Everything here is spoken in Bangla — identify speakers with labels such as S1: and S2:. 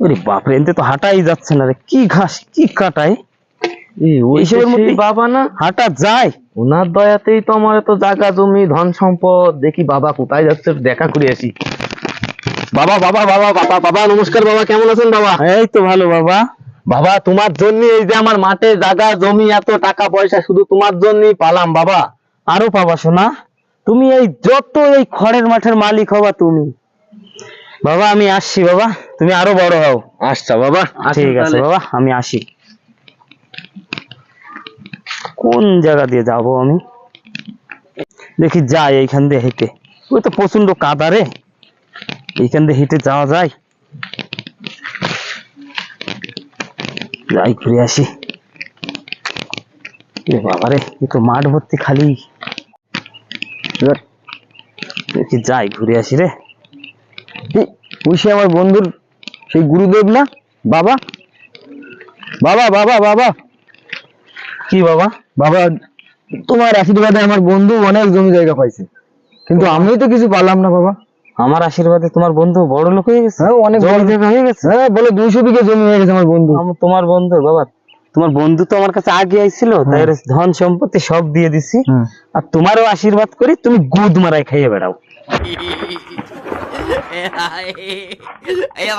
S1: ওরে বাপরে এতে তো হাঁটাই যাচ্ছে না রে। কি ঘাস কি কাটায়
S2: এই ওই
S1: এইসবের
S2: সেই
S1: মধ্যেই-
S2: বাবা না।
S1: হাঁটা যায়।
S2: ওনার দয়াতেই তো আমার এত জায়গা জমি ধন সম্পদ। দেখি বাবা কোথায় যাচ্ছে দেখা করে আসি। বাবা বাবা বাবা বাবা বাবা নমস্কার বাবা কেমন আছেন বাবা?
S1: এই তো ভালো বাবা।
S2: বাবা তোমার জন্য এই যে আমার মাঠে জায়গা জমি এত টাকা পয়সা শুধু তোমার জন্যই পালাম বাবা।
S1: আরও পাবা শোনা তুমি এই যত এই খড়ের মাঠের মালিক হবা তুমি। বাবা আমি আসছি বাবা। তুমি আরও বড় হও।
S2: আচ্ছা বাবা।
S1: ঠিক আছে বাবা আমি আসি। কোন জায়গা দিয়ে যাব আমি? দেখি যাই এইখান দিয়ে হেঁটে। ওই তো প্রচণ্ড কাদা রে। এইখান দিয়ে হেঁটে যাওয়া যায়। যাই ঘুরে আসি। এ বাবারে এ তো মাঠ ভর্তি খালি। এবার দেখি যাই ঘুরে আসি রে।
S2: ওই সে আমার বন্ধুর সেই গুরুদেব না? বাবা? বাবা বাবা বাবা।
S1: কি বাবা?
S2: বাবা তোমার আশীর্বাদে আমার বন্ধু অনেক জমি জায়গা পাইছে। কিন্তু আমি তো কিছু পারলাম না বাবা।
S1: আমার আশীর্বাদে তোমার বন্ধু বড় লোক হয়ে গেছে।
S2: হ্যাঁ অনেক বড়
S1: জায়গা হয়ে গেছে।
S2: হ্যাঁ বলে দুইশো বিঘে জমি হয়ে গেছে আমার বন্ধু।
S1: তোমার বন্ধু বাবা তোমার বন্ধু তো আমার কাছে আগে আইছিল তাই ধন সম্পত্তি সব দিয়ে দিছি। আর তোমারও আশীর্বাদ করি তুমি গুদ মারাই খাইয়ে বেড়াও।